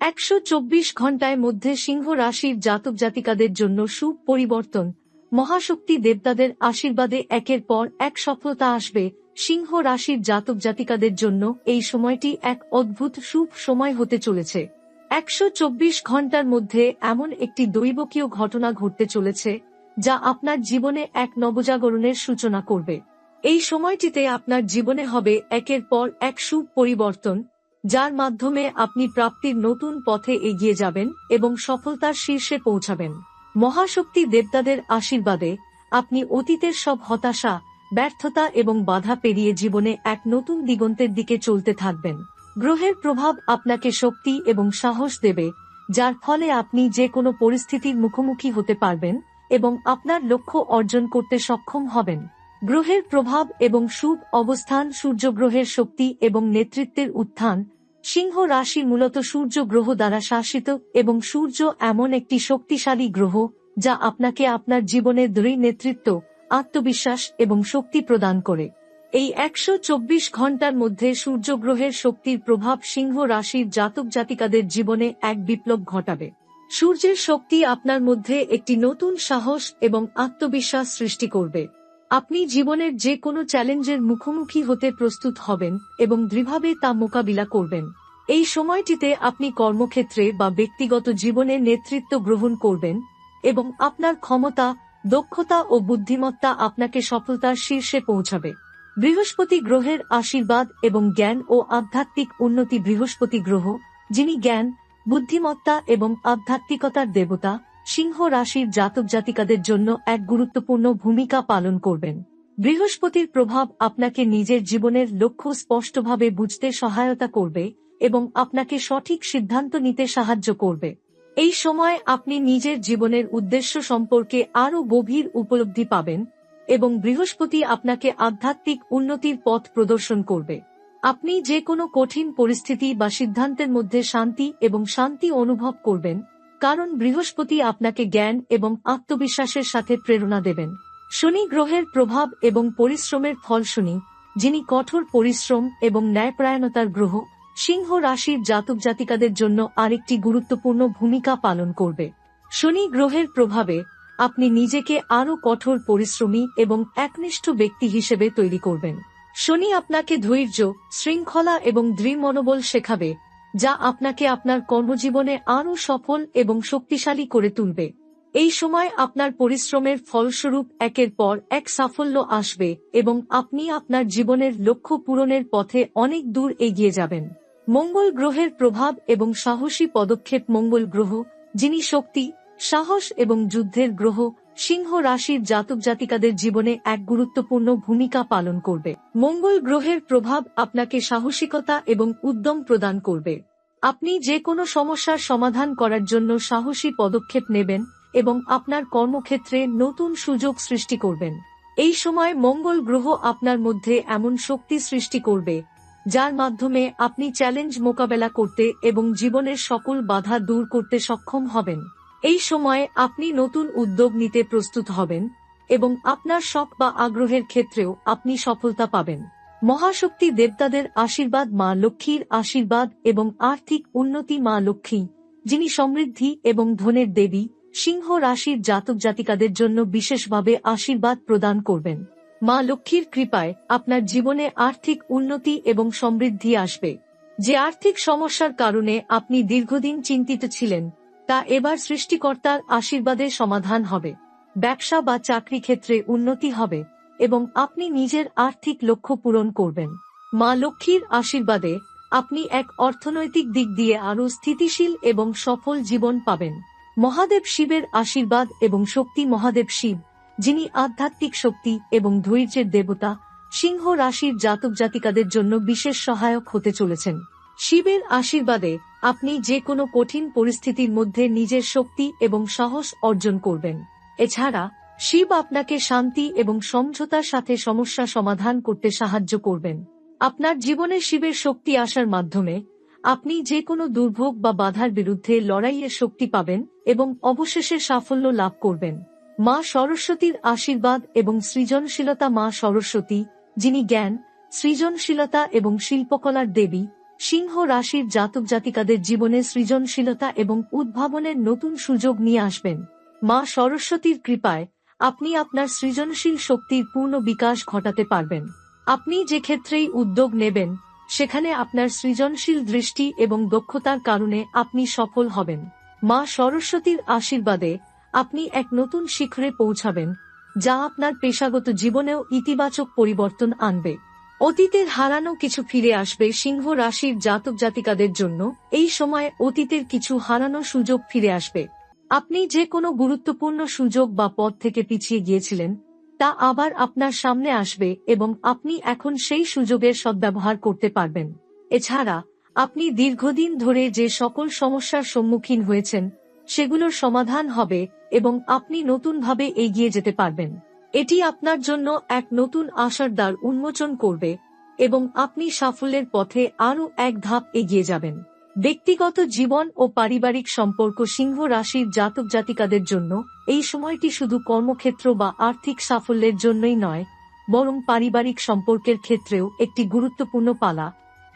একশো চব্বিশ ঘন্টায় মধ্যে সিংহ রাশির জাতক জাতিকাদের জন্য সুপ পরিবর্তন। মহাশক্তি দেবতাদের আশীর্বাদে একের পর এক সফলতা আসবে। সিংহ রাশির জাতক জাতিকাদের জন্য এই সময়টি এক অদ্ভুত শুভ সময় হতে চলেছে। একশো চব্বিশ ঘণ্টার মধ্যে এমন একটি দৈবকীয় ঘটনা ঘটতে চলেছে, যা আপনার জীবনে এক নবজাগরণের সূচনা করবে। এই সময়টিতে আপনার জীবনে হবে একের পর এক সুখ পরিবর্তন। যার মাধ্যমে আপনি প্রাপ্তির নতুন পথে এগিয়ে যাবেন এবং সফলতার শীর্ষে পৌঁছাবেন। মহাশক্তি দেবতাদের আশীর্বাদে আপনি অতীতের সব হতাশা, ব্যর্থতা এবং বাধা পেরিয়ে জীবনে এক নতুন দিগন্তের দিকে চলতে থাকবেন। গ্রহের প্রভাব আপনাকে শক্তি এবং সাহস দেবে, যার ফলে আপনি যে কোনো পরিস্থিতির মুখোমুখি হতে পারবেন এবং আপনার লক্ষ্য অর্জন করতে সক্ষম হবেন। গ্রহের প্রভাব এবং শুভ অবস্থান, সূর্যগ্রহের শক্তি এবং নেতৃত্বের উত্থান, সিংহ রাশি মূলত সূর্য গ্রহ দ্বারা শাসিত এবং সূর্য এমন একটি শক্তিশালী গ্রহ, যা আপনাকে আপনার জীবনের দৃঢ় নেতৃত্ব, আত্মবিশ্বাস এবং শক্তি প্রদান করে। এই একশো চব্বিশ ঘণ্টার মধ্যে সূর্যগ্রহের শক্তির প্রভাব সিংহ রাশির জাতক জাতিকাদের জীবনে এক বিপ্লব ঘটাবে। সূর্যের শক্তি আপনার মধ্যে একটি নতুন সাহস এবং আত্মবিশ্বাস সৃষ্টি করবে। আপনি জীবনের যে কোনো চ্যালেঞ্জের মুখোমুখি হতে প্রস্তুত হবেন এবং দৃঢ়ভাবে তা মোকাবিলা করবেন। এই সময়টিতে আপনি কর্মক্ষেত্রে বা ব্যক্তিগত জীবনে নেতৃত্ব গ্রহণ করবেন এবং আপনার ক্ষমতা, দক্ষতা ও বুদ্ধিমত্তা আপনাকে সফলতার শীর্ষে পৌঁছাবে। বৃহস্পতি গ্রহের আশীর্বাদ এবং জ্ঞান ও আধ্যাত্মিক উন্নতি বৃহস্পতি গ্রহ, যিনি জ্ঞান, বুদ্ধিমত্তা এবং আধ্যাত্মিকতার দেবতা সিংহ রাশির জাতক জাতিকাদের জন্য এক গুরুত্বপূর্ণ ভূমিকা পালন করবেন। বৃহস্পতির প্রভাব আপনাকে নিজের জীবনের লক্ষ্য স্পষ্টভাবে বুঝতে সহায়তা করবে এবং আপনাকে সঠিক সিদ্ধান্ত নিতে সাহায্য করবে। এই সময় আপনি নিজের জীবনের উদ্দেশ্য সম্পর্কে আরও গভীর উপলব্ধি পাবেন এবং বৃহস্পতি আপনাকে আধ্যাত্মিক উন্নতির পথ প্রদর্শন করবে। আপনি যে কোনো কঠিন পরিস্থিতি বা সিদ্ধান্তের মধ্যে শান্তি এবং শান্তি অনুভব করবেন কারণ বৃহস্পতি আপনাকে জ্ঞান এবং আত্মবিশ্বাসের সাথে প্রেরণা দেবেন। শনি গ্রহের প্রভাব এবং পরিশ্রমের ফল শনি, যিনি কঠোর পরিশ্রম এবং ন্যায়প্রায়ণতার গ্রহ, সিংহ রাশির জাতক জাতিকাদের জন্য আরেকটি গুরুত্বপূর্ণ ভূমিকা পালন করবে। শনি গ্রহের প্রভাবে আপনি নিজেকে আরও কঠোর পরিশ্রমী এবং একনিষ্ঠ ব্যক্তি হিসেবে তৈরি করবেন। শনি আপনাকে ধৈর্য, শৃঙ্খলা এবং দৃঢ় মনোবল শেখাবে। যা আপনাকে আপনার কর্মজীবনে আরও সফল এবং শক্তিশালী করে তুলবে। এই সময় আপনার পরিশ্রমের ফলস্বরূপ একের পর এক সাফল্য আসবে এবং আপনি আপনার জীবনের লক্ষ্য পূরণের পথে অনেক দূর এগিয়ে যাবেন। মঙ্গল গ্রহের প্রভাব এবং সাহসী পদক্ষেপ মঙ্গল গ্রহ, যিনি শক্তি, সাহস এবং যুদ্ধের গ্রহ সিংহ রাশির জাতক জাতিকাদের জীবনে এক গুরুত্বপূর্ণ ভূমিকা পালন করবে। মঙ্গল গ্রহের প্রভাব আপনাকে সাহসিকতা এবং উদ্যম প্রদান করবে। আপনি যে কোনো সমস্যার সমাধান করার জন্য সাহসী পদক্ষেপ নেবেন এবং আপনার কর্মক্ষেত্রে নতুন সুযোগ সৃষ্টি করবেন। এই সময় মঙ্গল গ্রহ আপনার মধ্যে এমন শক্তি সৃষ্টি করবে, যার মাধ্যমে আপনি চ্যালেঞ্জ মোকাবেলা করতে এবং জীবনের সকল বাধা দূর করতে সক্ষম হবেন। এই সময়ে আপনি নতুন উদ্যোগ নিতে প্রস্তুত হবেন এবং আপনার শখ বা আগ্রহের ক্ষেত্রেও আপনি সফলতা পাবেন। মহাশক্তি দেবতাদের আশীর্বাদ মা লক্ষ্মীর আশীর্বাদ এবং আর্থিক উন্নতি মা লক্ষ্মী, যিনি সমৃদ্ধি এবং ধনের দেবী, সিংহ রাশির জাতক জাতিকাদের জন্য বিশেষভাবে আশীর্বাদ প্রদান করবেন। মা লক্ষ্মীর কৃপায় আপনার জীবনে আর্থিক উন্নতি এবং সমৃদ্ধি আসবে। যে আর্থিক সমস্যার কারণে আপনি দীর্ঘদিন চিন্তিত ছিলেন তা এবার সৃষ্টিকর্তার আশীর্বাদে সমাধান হবে। ব্যবসা বা চাকরি ক্ষেত্রে উন্নতি হবে এবং আপনি নিজের আর্থিক লক্ষ্য পূরণ করবেন। মা লক্ষ্মীর আশীর্বাদে আপনি এক অর্থনৈতিক দিক দিয়ে আরও স্থিতিশীল এবং সফল জীবন পাবেন। মহাদেব শিবের আশীর্বাদ এবং শক্তি মহাদেব শিব, যিনি আধ্যাত্মিক শক্তি এবং ধৈর্যের দেবতা, সিংহ রাশির জাতক জাতিকাদের জন্য বিশেষ সহায়ক হতে চলেছেন। শিবের আশীর্বাদে আপনি যে কোনো কঠিন পরিস্থিতির মধ্যে নিজের শক্তি এবং সাহস অর্জন করবেন। এছাড়া, শিব আপনাকে শান্তি এবং সমঝোতার সাথে সমস্যা সমাধান করতে সাহায্য করবেন। আপনার জীবনে শিবের শক্তি আসার মাধ্যমে, আপনি যে কোনো দুর্ভোগ বা বাধার বিরুদ্ধে লড়াইয়ের শক্তি পাবেন এবং অবশেষে সাফল্য লাভ করবেন। মা সরস্বতীর আশীর্বাদ এবং সৃজনশীলতা মা সরস্বতী, যিনি জ্ঞান, সৃজনশীলতা এবং শিল্পকলার দেবী সিংহ রাশির জাতক জাতিকাদের জীবনে সৃজনশীলতা এবং উদ্ভাবনের নতুন সুযোগ নিয়ে আসবেন। মা সরস্বতীর কৃপায় আপনি আপনার সৃজনশীল শক্তির পূর্ণ বিকাশ ঘটাতে পারবেন। আপনি যে ক্ষেত্রেই উদ্যোগ নেবেন, সেখানে আপনার সৃজনশীল দৃষ্টি এবং দক্ষতার কারণে আপনি সফল হবেন। মা সরস্বতীর আশীর্বাদে আপনি এক নতুন শিখরে পৌঁছাবেন, যা আপনার পেশাগত জীবনেও ইতিবাচক পরিবর্তন আনবে। অতীতের হারানো কিছু ফিরে আসবে সিংহ রাশির জাতক জাতিকাদের জন্য। এই সময় অতীতের কিছু হারানো সুযোগ ফিরে আসবে। আপনি যে কোনো গুরুত্বপূর্ণ সুযোগ বা পথ থেকে পিছিয়ে গিয়েছিলেন, তা আবার আপনার সামনে আসবে এবং আপনি এখন সেই সুযোগের সদ্ব্যবহার করতে পারবেন। এছাড়া, আপনি দীর্ঘদিন ধরে যে সকল সমস্যার সম্মুখীন হয়েছেন, সেগুলোর সমাধান হবে এবং আপনি নতুনভাবে এগিয়ে যেতে পারবেন। এটি আপনার জন্য এক নতুন আশার দ্বার উন্মোচন করবে এবং আপনি সাফল্যের পথে আরও এক ধাপ এগিয়ে যাবেন। ব্যক্তিগত জীবন ও পারিবারিক সম্পর্ক সিংহ রাশির জাতক জাতিকাদের জন্য এই সময়টি শুধু কর্মক্ষেত্র বা আর্থিক সাফল্যের জন্যই নয়, বরং পারিবারিক সম্পর্কের ক্ষেত্রেও একটি গুরুত্বপূর্ণ পালা।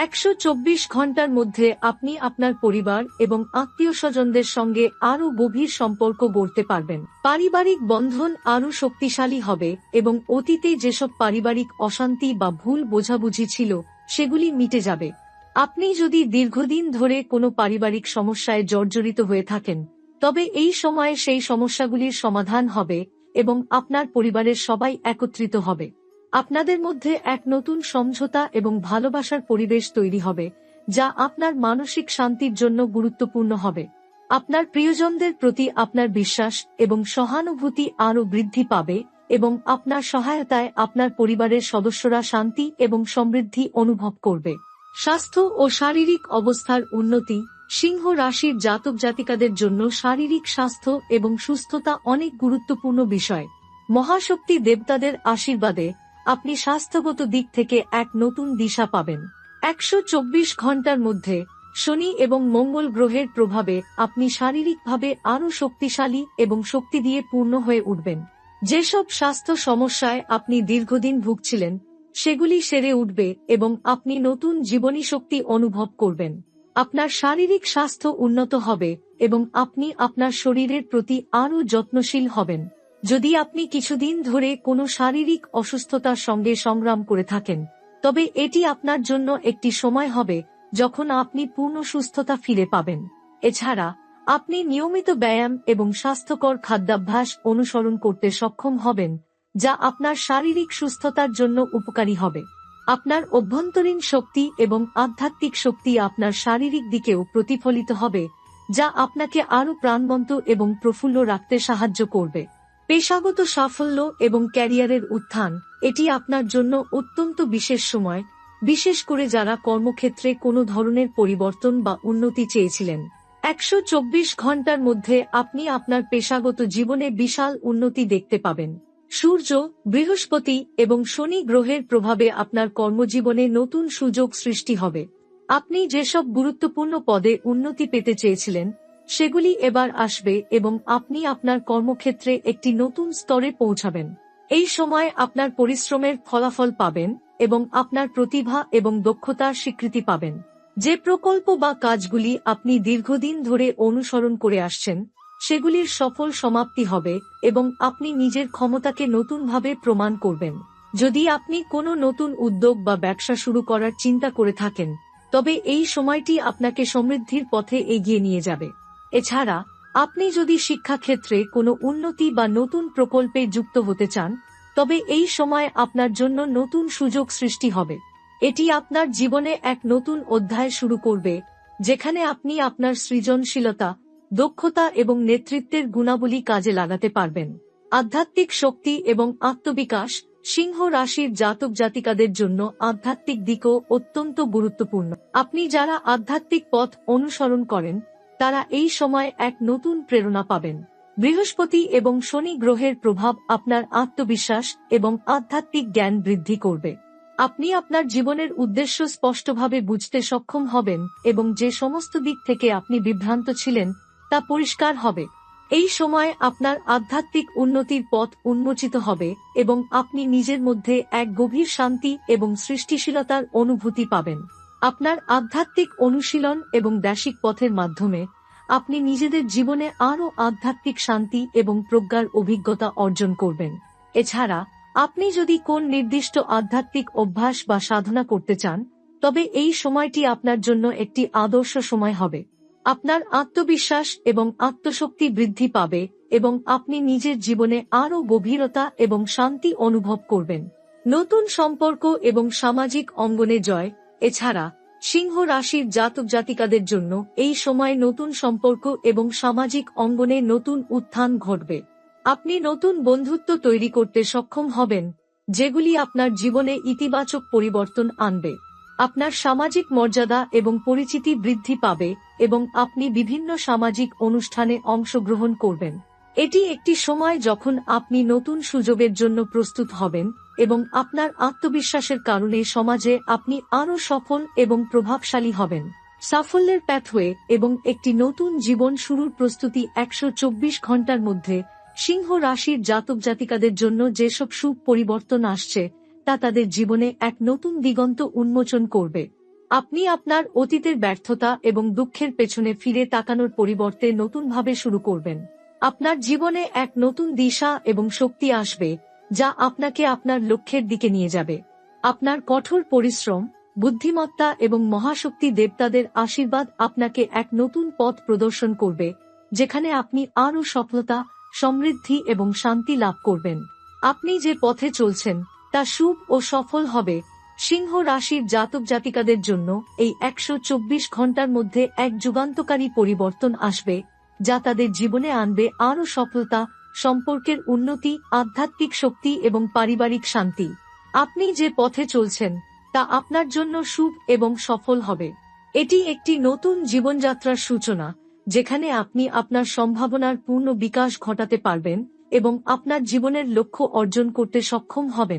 একশো চব্বিশ ঘণ্টার মধ্যে আপনি আপনার পরিবার এবং আত্মীয় স্বজনদের সঙ্গে আরও গভীর সম্পর্ক গড়তে পারবেন। পারিবারিক বন্ধন আরও শক্তিশালী হবে এবং অতীতে যেসব পারিবারিক অশান্তি বা ভুল বোঝাবুঝি ছিল, সেগুলি মিটে যাবে। আপনি যদি দীর্ঘদিন ধরে কোনো পারিবারিক সমস্যায় জর্জরিত হয়ে থাকেন, তবে এই সময়ে সেই সমস্যাগুলির সমাধান হবে এবং আপনার পরিবারের সবাই একত্রিত হবে। আপনাদের মধ্যে এক নতুন সমঝোতা এবং ভালোবাসার পরিবেশ তৈরি হবে, যা আপনার মানসিক শান্তির জন্য গুরুত্বপূর্ণ হবে। আপনার প্রিয়জনদের প্রতি আপনার বিশ্বাস এবং সহানুভূতি আরও বৃদ্ধি পাবে এবং আপনার সহায়তায় আপনার পরিবারের সদস্যরা শান্তি এবং সমৃদ্ধি অনুভব করবে। স্বাস্থ্য ও শারীরিক অবস্থার উন্নতি, সিংহ রাশির জাতক জাতিকাদের জন্য শারীরিক স্বাস্থ্য এবং সুস্থতা অনেক গুরুত্বপূর্ণ বিষয়। মহাশক্তি দেবতাদের আশীর্বাদে আপনি স্বাস্থ্যগত দিক থেকে এক নতুন দিশা পাবেন। একশো চব্বিশ ঘণ্টার মধ্যে শনি এবং মঙ্গল গ্রহের প্রভাবে আপনি শারীরিকভাবে আরও শক্তিশালী এবং শক্তি দিয়ে পূর্ণ হয়ে উঠবেন। যেসব স্বাস্থ্য সমস্যায় আপনি দীর্ঘদিন ভুগছিলেন, সেগুলি সেরে উঠবে এবং আপনি নতুন জীবনী শক্তি অনুভব করবেন। আপনার শারীরিক স্বাস্থ্য উন্নত হবে এবং আপনি আপনার শরীরের প্রতি আরও যত্নশীল হবেন। যদি আপনি কিছুদিন ধরে কোনো শারীরিক অসুস্থতার সঙ্গে সংগ্রাম করে থাকেন, তবে এটি আপনার জন্য একটি সময় হবে যখন আপনি পূর্ণ সুস্থতা ফিরে পাবেন। এছাড়া, আপনি নিয়মিত ব্যায়াম এবং স্বাস্থ্যকর খাদ্যাভ্যাস অনুসরণ করতে সক্ষম হবেন, যা আপনার শারীরিক সুস্থতার জন্য উপকারী হবে। আপনার অভ্যন্তরীণ শক্তি এবং আধ্যাত্মিক শক্তি আপনার শারীরিক দিকেও প্রতিফলিত হবে, যা আপনাকে আরও প্রাণবন্ত এবং প্রফুল্ল রাখতে সাহায্য করবে। পেশাগত সাফল্য এবং ক্যারিয়ারের উত্থান, এটি আপনার জন্য অত্যন্ত বিশেষ সময়, বিশেষ করে যারা কর্মক্ষেত্রে কোনো ধরনের পরিবর্তন বা উন্নতি চেয়েছিলেন। একশো চব্বিশ ঘণ্টার মধ্যে আপনি আপনার পেশাগত জীবনে বিশাল উন্নতি দেখতে পাবেন। সূর্য, বৃহস্পতি এবং শনি গ্রহের প্রভাবে আপনার কর্মজীবনে নতুন সুযোগ সৃষ্টি হবে। আপনি যেসব গুরুত্বপূর্ণ পদে উন্নতি পেতে চেয়েছিলেন সেগুলি এবার আসবে এবং আপনি আপনার কর্মক্ষেত্রে একটি নতুন স্তরে পৌঁছাবেন। এই সময় আপনার পরিশ্রমের ফলাফল পাবেন এবং আপনার প্রতিভা এবং দক্ষতার স্বীকৃতি পাবেন। যে প্রকল্প বা কাজগুলি আপনি দীর্ঘদিন ধরে অনুসরণ করে আসছেন, সেগুলির সফল সমাপ্তি হবে এবং আপনি নিজের ক্ষমতাকে নতুনভাবে প্রমাণ করবেন। যদি আপনি কোনো নতুন উদ্যোগ বা ব্যবসা শুরু করার চিন্তা করে থাকেন, তবে এই সময়টি আপনাকে সমৃদ্ধির পথে এগিয়ে নিয়ে যাবে। এছাড়া, আপনি যদি শিক্ষাক্ষেত্রে কোনো উন্নতি বা নতুন প্রকল্পে যুক্ত হতে চান, তবে এই সময় আপনার জন্য নতুন সুযোগ সৃষ্টি হবে। এটি আপনার জীবনে এক নতুন অধ্যায় শুরু করবে, যেখানে আপনি আপনার সৃজনশীলতা, দক্ষতা এবং নেতৃত্বের গুণাবলী কাজে লাগাতে পারবেন। আধ্যাত্মিক শক্তি এবং আত্মবিকাশ, সিংহ রাশির জাতক জাতিকাদের জন্য আধ্যাত্মিক দিকও অত্যন্ত গুরুত্বপূর্ণ। আপনি যারা আধ্যাত্মিক পথ অনুসরণ করেন তারা এই সময় এক নতুন প্রেরণা পাবেন। বৃহস্পতি এবং শনি গ্রহের প্রভাব আপনার আত্মবিশ্বাস এবং আধ্যাত্মিক জ্ঞান বৃদ্ধি করবে। আপনি আপনার জীবনের উদ্দেশ্য স্পষ্টভাবে বুঝতে সক্ষম হবেন এবং যে সমস্ত দিক থেকে আপনি বিভ্রান্ত ছিলেন, তা পরিষ্কার হবে। এই সময় আপনার আধ্যাত্মিক উন্নতির পথ উন্মোচিত হবে এবং আপনি নিজের মধ্যে এক গভীর শান্তি এবং সৃষ্টিশীলতার অনুভূতি পাবেন। আপনার আধ্যাত্মিক অনুশীলন এবং দাসিক পথের মাধ্যমে আপনি নিজেদের জীবনে আরও আধ্যাত্মিক শান্তি এবং প্রজ্ঞার অভিজ্ঞতা অর্জন করবেন। এছাড়া, আপনি যদি কোন নির্দিষ্ট আধ্যাত্মিক অভ্যাস বা সাধনা করতে চান, তবে এই সময়টি আপনার জন্য একটি আদর্শ সময় হবে। আপনার আত্মবিশ্বাস এবং আত্মশক্তি বৃদ্ধি পাবে এবং আপনি নিজের জীবনে আরও গভীরতা এবং শান্তি অনুভব করবেন। নতুন সম্পর্ক এবং সামাজিক অঙ্গনে জয় এছাড়া, সিংহ রাশির জাতক জাতিকাদের জন্য এই সময় নতুন সম্পর্ক এবং সামাজিক অঙ্গনে নতুন উত্থান ঘটবে। আপনি নতুন বন্ধুত্ব তৈরি করতে সক্ষম হবেন, যেগুলি আপনার জীবনে ইতিবাচক পরিবর্তন আনবে। আপনার সামাজিক মর্যাদা এবং পরিচিতি বৃদ্ধি পাবে এবং আপনি বিভিন্ন সামাজিক অনুষ্ঠানে অংশগ্রহণ করবেন। এটি একটি সময় যখন আপনি নতুন সুযোগের জন্য প্রস্তুত হবেন এবং আপনার আত্মবিশ্বাসের কারণে সমাজে আপনি আরও সফল এবং প্রভাবশালী হবেন। সাফল্যের প্যাথওয়ে এবং একটি নতুন জীবন শুরুর প্রস্তুতি একশো চব্বিশ ঘণ্টার মধ্যে সিংহ রাশির জাতক জাতিকাদের জন্য যেসব সুখ পরিবর্তন আসছে, তা তাদের জীবনে এক নতুন দিগন্ত উন্মোচন করবে। আপনি আপনার অতীতের ব্যর্থতা এবং দুঃখের পেছনে ফিরে তাকানোর পরিবর্তে নতুনভাবে শুরু করবেন। আপনার জীবনে এক নতুন দিশা এবং শক্তি আসবে যা আপনাকে আপনার লক্ষ্যের দিকে নিয়ে যাবে। আপনার কঠোর পরিশ্রম, বুদ্ধিমত্তা এবং মহাশক্তি দেবতাদের আশীর্বাদ আপনাকে এক নতুন পথ প্রদর্শন করবে, যেখানে আপনি আরও সফলতা, সমৃদ্ধি এবং শান্তি লাভ করবেন। আপনি যে পথে চলছেন, তা শুভ ও সফল হবে। সিংহ রাশির জাতক জাতিকাদের জন্য এই একশো চব্বিশ ঘণ্টার মধ্যে এক যুগান্তকারী পরিবর্তন আসবে, যা তাদের জীবনে আনবে আরও সফলতা সম্পর্কের উন্নতি, আধ্যাত্মিক শক্তি এবং পারিবারিক শান্তি। আপনি যে পথে চলছেন, তা আপনার জন্য সুখ এবং সফল হবে। এটি একটি নতুন জীবনযাত্রার সূচনা, যেখানে আপনি আপনার সম্ভাবনার পূর্ণ বিকাশ ঘটাতে পারবেন এবং আপনার জীবনের লক্ষ্য অর্জন করতে সক্ষম হবেন।